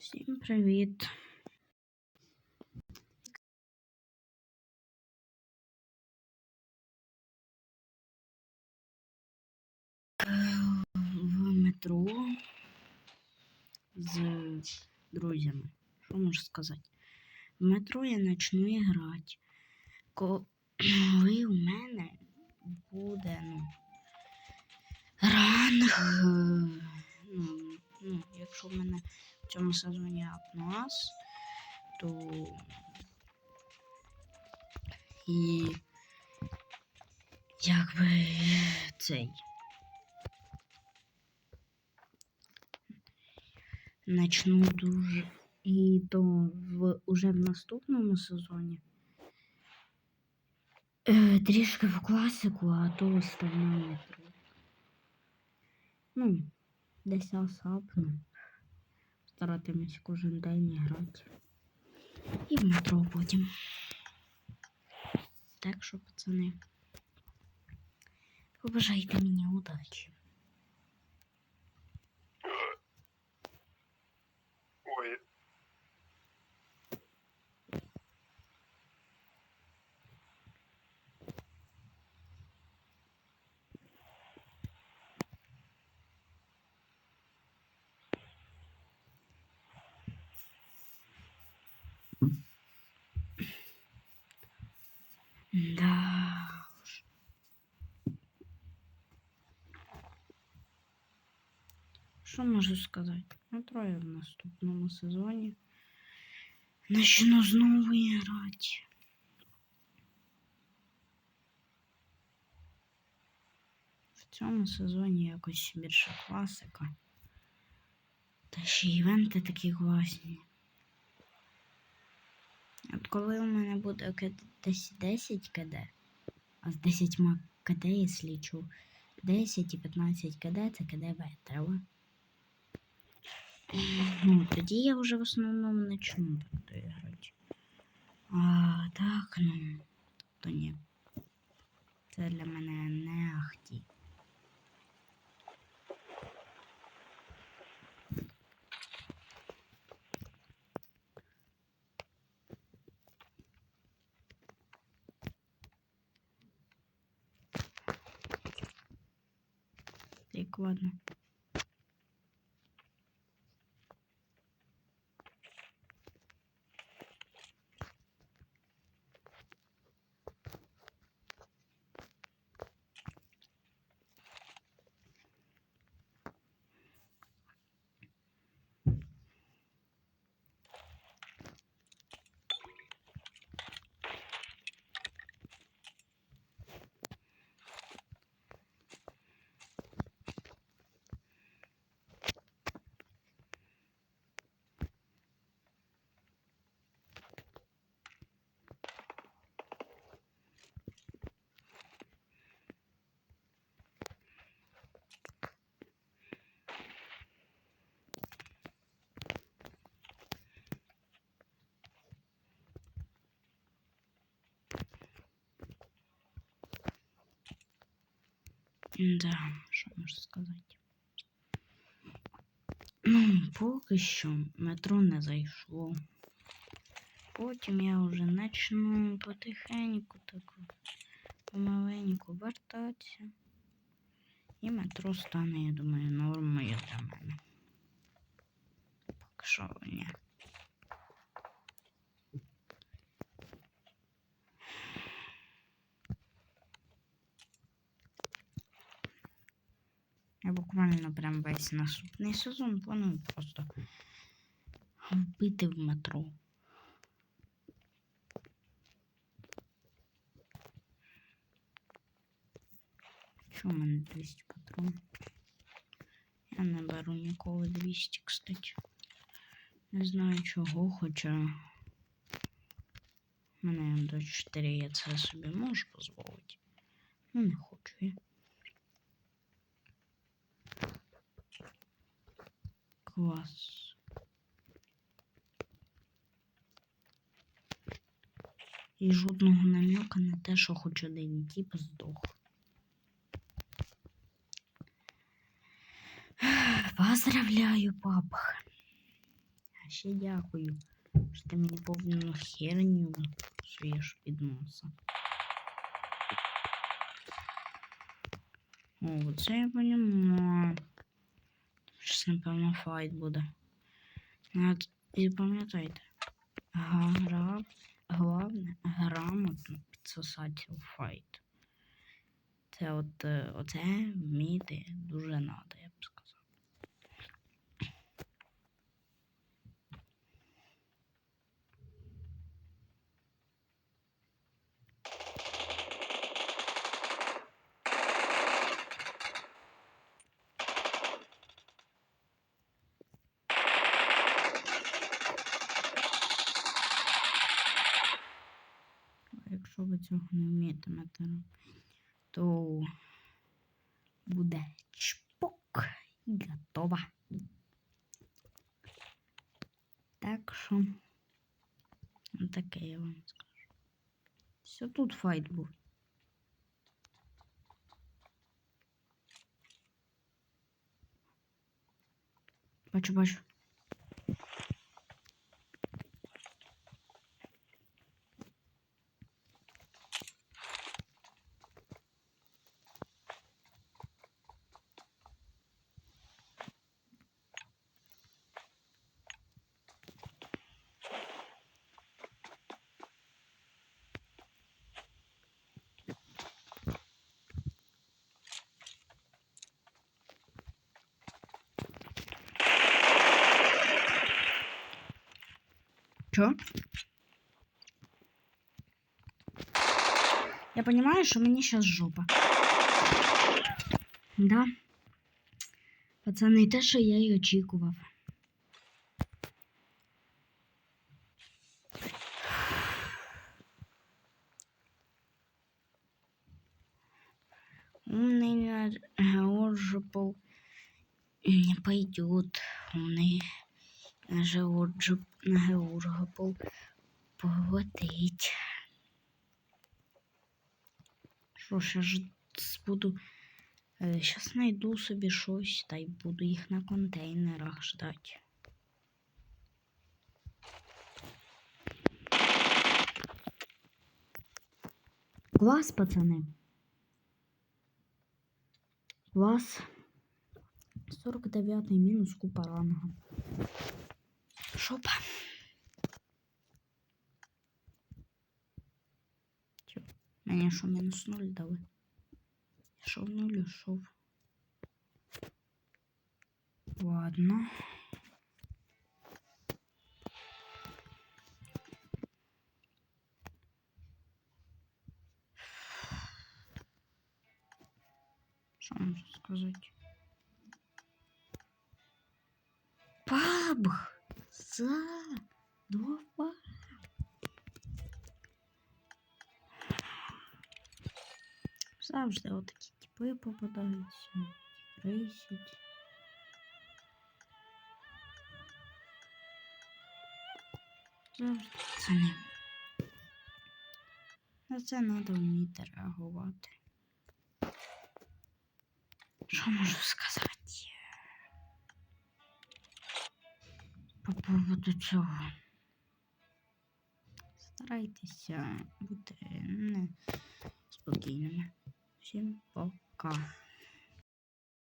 Всім привіт. Е, В метро з друзями. Що можу сказати? В метро я почну грати. Коли у мене буде ну, ранг. е, Ну, ну, якщо в мене в цьому сезоні апнуас, то і якби цей. Начну дуже і то в уже в наступному сезоні. Е, трішки в класику, а то остальне. Ну, десь асапну. Старатимусь кожен день грати. І в метро потім. Так що, пацани, побажайте мені удачі. Да. Що можу сказати? Метро я в наступному сезоні. Начну знову грати. В цьому сезоні якось більше класика. Та ще івенти такі класні. От коли у мене буде десь 10 КД, а з 10 КД я слічу 10 і 15 КД це КД ветрова. Ну, тоді я вже в основному почну так грати. А так, ну, то ні. Це для мене не ахті. Так, Да, що можу сказати? Ну, поки що метро не зайшло. Потім я вже почну потихеньку так помаленьку вертатися. І метро стане, я думаю, нормою для мене. Поки що ні. Я буквально прям весь наступний сезон планую просто вбити в метро. Що в мене 200 патрон? Я не беру ніколи 200, кстати. Не знаю чого, хоча мене до 4 я це собі можу дозволити. Ну не хочу я. Клас. І жодного намека на те, що хоч один тіп здох. Поздравляю, папа. ще дякую. Що ти мені повну херню суєш під носа. О, це я понімаю. Щось, напевно, файт буде. Над... І пам'ятайте, гра... головне грамотно підсосати у файт. Це от е, оце вміти дуже надо, я б сказав. А Якщо ви цього не вмітимете робити, то буде чпок і готова. Так що таке я вам скажу. Все тут файт був. Бачу, бачу. Чё? Я понимаю, что мне сейчас жопа. Да. Пацани, те, що я й очікував. Умный Georgical не пойдет. Умный Georgical погодить. Що ж, я ж буду. Зараз знайду собі щось та й буду їх на контейнерах ждати. Клас, пацани. Клас. 49 мінус купа ранга. Шопа. Чо? Мені що мінус 0 дали? Шов нуль, шов. Ладно. Що можу сказати? Пабг за два. Завжди отакі типи попадаються. Рейсять. Завжди це не. На це треба вміти реагувати. Що можу сказати? По поводу цього. Старайтеся бути не спокійними. Всім пока.